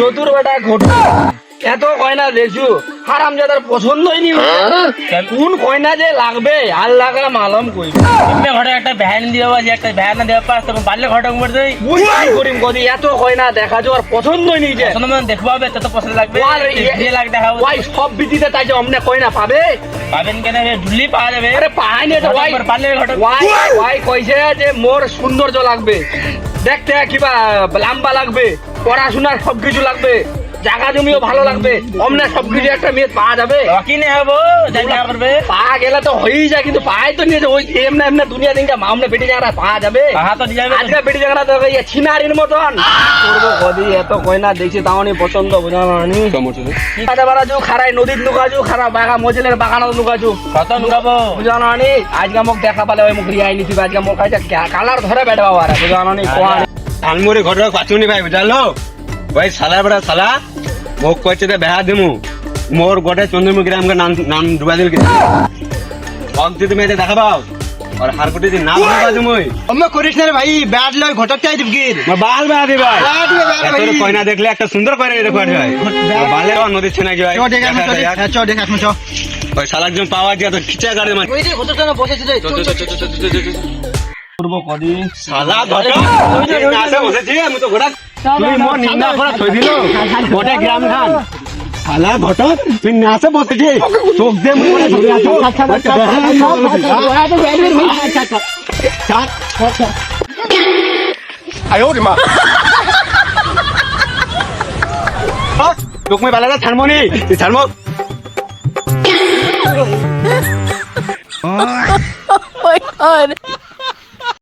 চতুর বেটা ঘটু এত কয়না দেখছু হারাম যাদের পছন্দই নি কোন কয়না যে লাগবে আর লাগা মালম কই এমনি ঘরে একটা ভ্যান দিয়ে বাবা যে একটা ভ্যান দেওয়া পাস তখন বাড়লে ঘরটা উমর দেই বুঝ করিম কদি এত কয়না দেখা যাওয়ার পছন্দই নি যে। তখন মানে দেখব হবে তত পছন্দ লাগবে। আর দিয়ে লাখ দেখাবো ওয়াই সব বিদিতে তাই যে অমনে কয়না পাবে? পাবেন কেন রে? ঢুলি পাওয়া যাবে। আরে পাহাই নি তো ওয়াই। পারলে ঘটক। ওয়াই ওয়াই কইছে যে মোর সৌন্দর্য লাগবে। দেখতে কিবা লাম্বা লাগবে পড়াশোনার সবকিছু লাগবে। জায়গা জমিও ভালো লাগবে। অমনে সবকিছু একটা মেয়ে পাওয়া যাবে। কিনে হব জায়গা করবে। পা গেলে তো হয়েই যায় কিন্তু পায় তো নিয়ে ওই এমনি এমনি দুনিয়া দিনকে মামনে বেটি জায়গাটা পাওয়া যাবে। আজকে বেটি জায়গাটা তো ইয়ে ছিনারির মতন। করব কদি এত কয়না দেখছি তাও নি পছন্দ বুঝানি কাজা বাড়াজু খারাই নদীর লুকাজু খারা বাগা মজিলের বাগানত লুকাজু। কত নুকাবো বুঝানো নি আজকে মোক দেখা পালে ওই মুখ রিয়াই নিছি আজকে মোক কাছে কালার ধরে বেড়ে বাবা বুঝানো নি কোয়া আলমুড়ি ঘটক পাচুনি ভাই বুঝালো? ভাই সালা বেড়া সালা। মোক কইছে দে বেহা দিমু। মোর গোটে চন্দ্রমুখী আমকে নাম নাম ডুবা দিল কিছু অন্তি তুমি এতে দেখা পাও? আর হারকুটি দি নাম ডুবা দিমুই অম্মা করিস না রে ভাই ব্যাট লয় ঘটক চাই দিব বাল বেহা দিবা ভাই। কয়না দেখলে একটা সুন্দর কয়না দেখো ভাই। বালে নদীর ছেনা কি ভাই চো দেখ চো চো দেখ। আসমা চো ওই শালাক জন পাওয়া যায় তো খিচা গাড়ি মানে ওই যে ঘটক না বসেছে রে করব কদি। শালা ঘটক। আমি তো ঘোড়া তুই মোর নিন্দা করা থই দিল গোটে গ্রাম শালা তুই নাচে চোখ তোক নি Oh my god.